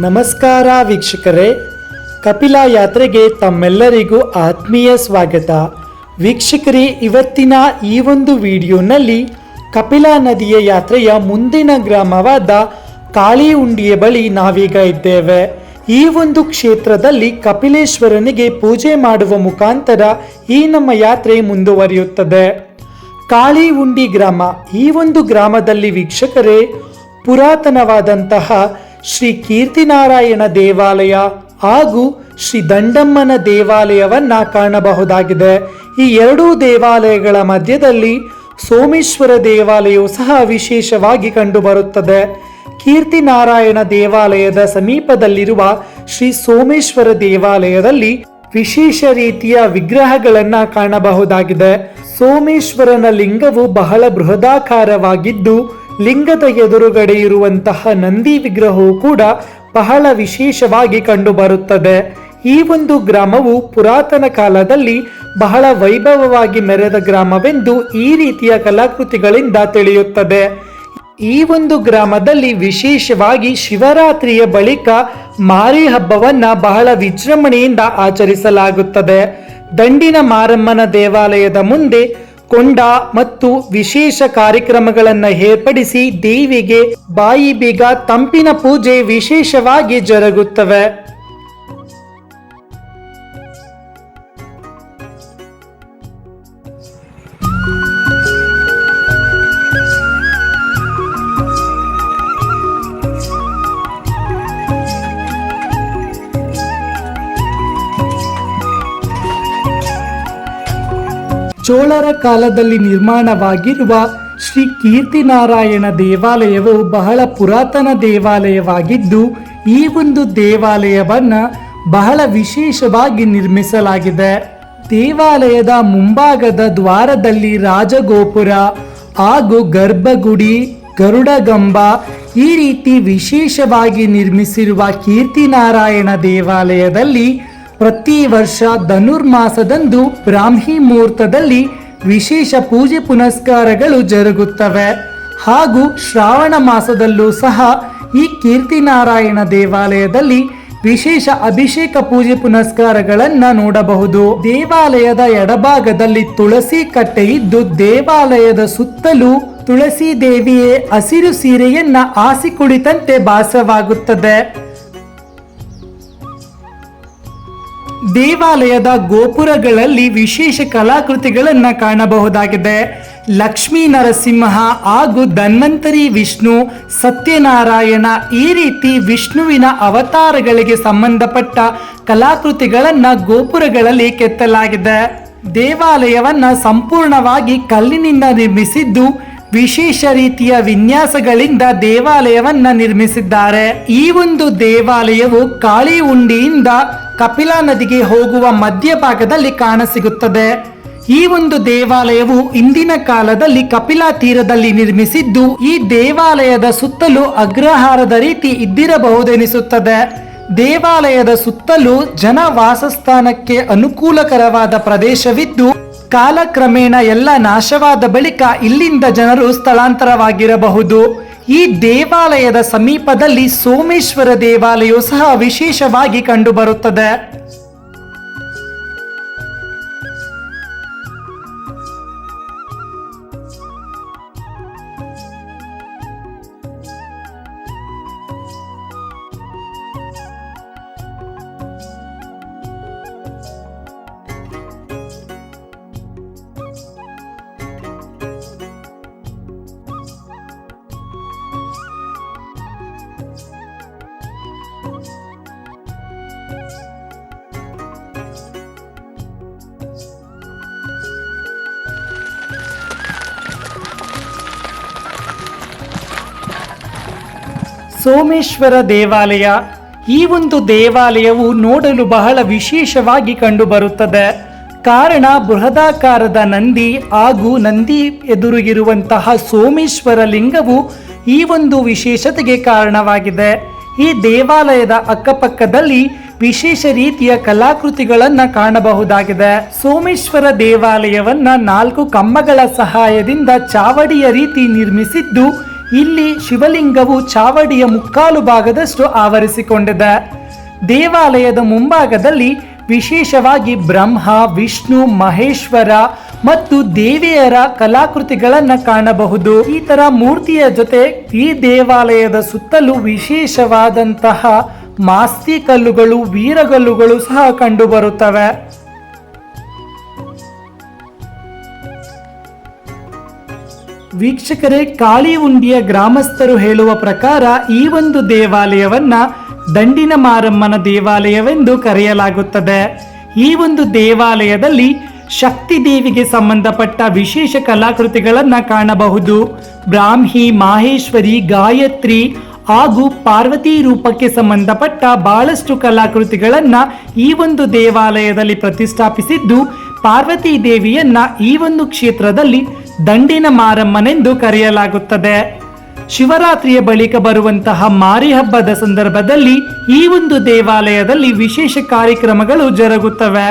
ನಮಸ್ಕಾರ ವೀಕ್ಷಕರೇ. ಕಪಿಲಾ ಯಾತ್ರೆಗೆ ತಮ್ಮೆಲ್ಲರಿಗೂ ಆತ್ಮೀಯ ಸ್ವಾಗತ. ವೀಕ್ಷಕರೇ, ಇವತ್ತಿನ ಈ ಒಂದು ವಿಡಿಯೋನಲ್ಲಿ ಕಪಿಲಾ ನದಿಯ ಯಾತ್ರೆಯ ಮುಂದಿನ ಗ್ರಾಮವಾದ ಕಾಳಿ ಉಂಡಿಯ ಬಳಿ ನಾವೀಗ ಇದ್ದೇವೆ. ಈ ಒಂದು ಕ್ಷೇತ್ರದಲ್ಲಿ ಕಪಿಲೇಶ್ವರನಿಗೆ ಪೂಜೆ ಮಾಡುವ ಮುಖಾಂತರ ಈ ನಮ್ಮ ಯಾತ್ರೆ ಮುಂದುವರಿಯುತ್ತದೆ. ಕಾಳಿ ಉಂಡಿ ಗ್ರಾಮ. ಈ ಒಂದು ಗ್ರಾಮದಲ್ಲಿ ವೀಕ್ಷಕರೇ, ಪುರಾತನವಾದಂತಹ ಶ್ರೀ ಕೀರ್ತಿನಾರಾಯಣ ದೇವಾಲಯ ಹಾಗೂ ಶ್ರೀ ದಂಡಮ್ಮನ ದೇವಾಲಯವನ್ನ ಕಾಣಬಹುದಾಗಿದೆ. ಈ ಎರಡೂ ದೇವಾಲಯಗಳ ಮಧ್ಯದಲ್ಲಿ ಸೋಮೇಶ್ವರ ದೇವಾಲಯವು ಸಹ ವಿಶೇಷವಾಗಿ ಕಂಡುಬರುತ್ತದೆ. ಕೀರ್ತಿನಾರಾಯಣ ದೇವಾಲಯದ ಸಮೀಪದಲ್ಲಿರುವ ಶ್ರೀ ಸೋಮೇಶ್ವರ ದೇವಾಲಯದಲ್ಲಿ ವಿಶೇಷ ರೀತಿಯ ವಿಗ್ರಹಗಳನ್ನ ಕಾಣಬಹುದಾಗಿದೆ. ಸೋಮೇಶ್ವರನ ಲಿಂಗವು ಬಹಳ ಬೃಹದಾಕಾರವಾಗಿದ್ದು ಲಿಂಗದ ಎದುರುಗಡೆ ಇರುವಂತಹ ನಂದಿ ವಿಗ್ರಹವು ಕೂಡ ಬಹಳ ವಿಶೇಷವಾಗಿ ಕಂಡುಬರುತ್ತದೆ. ಈ ಒಂದು ಗ್ರಾಮವು ಪುರಾತನ ಕಾಲದಲ್ಲಿ ಬಹಳ ವೈಭವವಾಗಿ ಮೆರೆದ ಗ್ರಾಮವೆಂದು ಈ ರೀತಿಯ ಕಲಾಕೃತಿಗಳಿಂದ ತಿಳಿಯುತ್ತದೆ. ಈ ಒಂದು ಗ್ರಾಮದಲ್ಲಿ ವಿಶೇಷವಾಗಿ ಶಿವರಾತ್ರಿಯ ಬಳಿಕ ಮಾರಿ ಹಬ್ಬವನ್ನ ಬಹಳ ವಿಜೃಂಭಣೆಯಿಂದ ಆಚರಿಸಲಾಗುತ್ತದೆ. ದಂಡಿನ ಮಾರಮ್ಮನ ದೇವಾಲಯದ ಮುಂದೆ ಕೊಂಡ ಮತ್ತು ವಿಶೇಷ ಕಾರ್ಯಕ್ರಮಗಳನ್ನು ಏರ್ಪಡಿಸಿ ದೇವಿಗೆ ಬಾಯಿ ಬೀಗ ತಂಪಿನ ಪೂಜೆ ವಿಶೇಷವಾಗಿ ಜರುಗುತ್ತವೆ. ಚೋಳರ ಕಾಲದಲ್ಲಿ ನಿರ್ಮಾಣವಾಗಿರುವ ಶ್ರೀ ಕೀರ್ತಿನಾರಾಯಣ ದೇವಾಲಯವು ಬಹಳ ಪುರಾತನ ದೇವಾಲಯವಾಗಿದ್ದು, ಈ ಒಂದು ದೇವಾಲಯವನ್ನ ಬಹಳ ವಿಶೇಷವಾಗಿ ನಿರ್ಮಿಸಲಾಗಿದೆ. ದೇವಾಲಯದ ಮುಂಭಾಗದ ದ್ವಾರದಲ್ಲಿ ರಾಜಗೋಪುರ ಹಾಗೂ ಗರ್ಭಗುಡಿ, ಗರುಡಗಂಬ ಈ ರೀತಿ ವಿಶೇಷವಾಗಿ ನಿರ್ಮಿಸಿರುವ ಕೀರ್ತಿನಾರಾಯಣ ದೇವಾಲಯದಲ್ಲಿ ಪ್ರತಿ ವರ್ಷ ಧನುರ್ಮಾಸದಂದು ಬ್ರಾಹ್ಮಿ ಮುಹೂರ್ತದಲ್ಲಿ ವಿಶೇಷ ಪೂಜೆ ಪುನಸ್ಕಾರಗಳು ಜರುಗುತ್ತವೆ. ಹಾಗೂ ಶ್ರಾವಣ ಮಾಸದಲ್ಲೂ ಸಹ ಈ ಕೀರ್ತಿನಾರಾಯಣ ದೇವಾಲಯದಲ್ಲಿ ವಿಶೇಷ ಅಭಿಷೇಕ ಪೂಜೆ ಪುನಸ್ಕಾರಗಳನ್ನ ನೋಡಬಹುದು. ದೇವಾಲಯದ ಎಡಭಾಗದಲ್ಲಿ ತುಳಸಿ ಕಟ್ಟೆ ಇದ್ದು ದೇವಾಲಯದ ಸುತ್ತಲೂ ತುಳಸಿ ದೇವಿಯೇ ಹಸಿರು ಸೀರೆಯನ್ನ ಆಸಿ ಕುಳಿತಂತೆ ಭಾಸವಾಗುತ್ತದೆ. ದೇವಾಲಯದ ಗೋಪುರಗಳಲ್ಲಿ ವಿಶೇಷ ಕಲಾಕೃತಿಗಳನ್ನು ಕಾಣಬಹುದಾಗಿದೆ. ಲಕ್ಷ್ಮೀ ನರಸಿಂಹ ಹಾಗೂ ಧನ್ವಂತರಿ ವಿಷ್ಣು, ಸತ್ಯನಾರಾಯಣ ಈ ರೀತಿ ವಿಷ್ಣುವಿನ ಅವತಾರಗಳಿಗೆ ಸಂಬಂಧಪಟ್ಟ ಕಲಾಕೃತಿಗಳನ್ನು ಗೋಪುರಗಳಲ್ಲಿ ಕೆತ್ತಲಾಗಿದೆ. ದೇವಾಲಯವನ್ನ ಸಂಪೂರ್ಣವಾಗಿ ಕಲ್ಲಿನಿಂದ ನಿರ್ಮಿಸಿದ್ದು ವಿಶೇಷ ರೀತಿಯ ವಿನ್ಯಾಸಗಳಿಂದ ದೇವಾಲಯವನ್ನ ನಿರ್ಮಿಸಿದ್ದಾರೆ. ಈ ಒಂದು ದೇವಾಲಯವು ಕಾಳಿಹುಂಡಿಯಿಂದ ಕಪಿಲಾ ನದಿಗೆ ಹೋಗುವ ಮಧ್ಯಭಾಗದಲ್ಲಿ ಕಾಣಸಿಗುತ್ತದೆ. ಈ ಒಂದು ದೇವಾಲಯವು ಇಂದಿನ ಕಾಲದಲ್ಲಿ ಕಪಿಲಾ ತೀರದಲ್ಲಿ ನಿರ್ಮಿಸಿದ್ದು, ಈ ದೇವಾಲಯದ ಸುತ್ತಲೂ ಅಗ್ರಹಾರದ ರೀತಿ ಇದ್ದಿರಬಹುದೆನಿಸುತ್ತದೆ. ದೇವಾಲಯದ ಸುತ್ತಲೂ ಜನ ವಾಸಸ್ಥಾನಕ್ಕೆ ಅನುಕೂಲಕರವಾದ ಪ್ರದೇಶವಿದ್ದು, ಕಾಲಕ್ರಮೇಣ ಎಲ್ಲ ನಾಶವಾದ ಬಳಿಕ ಇಲ್ಲಿಂದ ಜನರು ಸ್ಥಳಾಂತರವಾಗಿರಬಹುದು. ಈ ದೇವಾಲಯದ ಸಮೀಪದಲ್ಲಿ ಸೋಮೇಶ್ವರ ದೇವಾಲಯವು ಸಹ ವಿಶೇಷವಾಗಿ ಕಂಡುಬರುತ್ತದೆ. ಸೋಮೇಶ್ವರ ದೇವಾಲಯ. ಈ ಒಂದು ದೇವಾಲಯವು ನೋಡಲು ಬಹಳ ವಿಶೇಷವಾಗಿ ಕಂಡುಬರುತ್ತದೆ. ಕಾರಣ ಬೃಹದಾಕಾರದ ನಂದಿ ಹಾಗೂ ನಂದಿ ಎದುರಿಗಿರುವಂತಹ ಸೋಮೇಶ್ವರ ಲಿಂಗವು ಈ ಒಂದು ವಿಶೇಷತೆಗೆ ಕಾರಣವಾಗಿದೆ. ಈ ದೇವಾಲಯದ ಅಕ್ಕಪಕ್ಕದಲ್ಲಿ ವಿಶೇಷ ರೀತಿಯ ಕಲಾಕೃತಿಗಳನ್ನು ಕಾಣಬಹುದಾಗಿದೆ. ಸೋಮೇಶ್ವರ ದೇವಾಲಯವನ್ನ ನಾಲ್ಕು ಕಂಬಗಳ ಸಹಾಯದಿಂದ ಚಾವಡಿಯ ರೀತಿ ನಿರ್ಮಿಸಿದ್ದು ಇಲ್ಲಿ ಶಿವಲಿಂಗವು ಚಾವಡಿಯ ಮುಕ್ಕಾಲು ಭಾಗದಷ್ಟು ಆವರಿಸಿಕೊಂಡಿದೆ. ದೇವಾಲಯದ ಮುಂಭಾಗದಲ್ಲಿ ವಿಶೇಷವಾಗಿ ಬ್ರಹ್ಮ, ವಿಷ್ಣು, ಮಹೇಶ್ವರ ಮತ್ತು ದೇವಿಯರ ಕಲಾಕೃತಿಗಳನ್ನ ಕಾಣಬಹುದು. ಈ ತರ ಮೂರ್ತಿಯ ಜೊತೆ ಈ ದೇವಾಲಯದ ಸುತ್ತಲೂ ವಿಶೇಷವಾದಂತಹ ಮಾಸ್ತಿ ಕಲ್ಲುಗಳು, ವೀರಗಲ್ಲುಗಳು ಸಹ ಕಂಡುಬರುತ್ತವೆ ವೀಕ್ಷಕರೇ ಕಾಳಿ ಉಂಡಿಯ ಗ್ರಾಮಸ್ಥರು ಹೇಳುವ ಪ್ರಕಾರ ಈ ಒಂದು ದೇವಾಲಯವನ್ನ ದಂಡಿನ ಮಾರಮ್ಮನ ದೇವಾಲಯವೆಂದು ಕರೆಯಲಾಗುತ್ತದೆ. ಈ ಒಂದು ದೇವಾಲಯದಲ್ಲಿ ಶಕ್ತಿ ದೇವಿಗೆ ಸಂಬಂಧಪಟ್ಟ ವಿಶೇಷ ಕಲಾಕೃತಿಗಳನ್ನ ಕಾಣಬಹುದು. ಬ್ರಾಹ್ಮಿ, ಮಾಹೇಶ್ವರಿ, ಗಾಯತ್ರಿ ಹಾಗೂ ಪಾರ್ವತಿ ರೂಪಕ್ಕೆ ಸಂಬಂಧಪಟ್ಟ ಬಹಳಷ್ಟು ಕಲಾಕೃತಿಗಳನ್ನ ಈ ಒಂದು ದೇವಾಲಯದಲ್ಲಿ ಪ್ರತಿಷ್ಠಾಪಿಸಿದ್ದು ಪಾರ್ವತಿ ದೇವಿಯನ್ನ ಈ ಒಂದು ಕ್ಷೇತ್ರದಲ್ಲಿ ದಂಡಿನ ಮಾರಮ್ಮನೆಂದು ಕರೆಯಲಾಗುತ್ತದೆ. ಶಿವರಾತ್ರಿಯ ಬಳಿಕ ಬರುವಂತಹ ಮಾರಿ ಹಬ್ಬದ ಸಂದರ್ಭದಲ್ಲಿ ಈ ಒಂದು ದೇವಾಲಯದಲ್ಲಿ ವಿಶೇಷ ಕಾರ್ಯಕ್ರಮಗಳು ಜರುಗುತ್ತವೆ.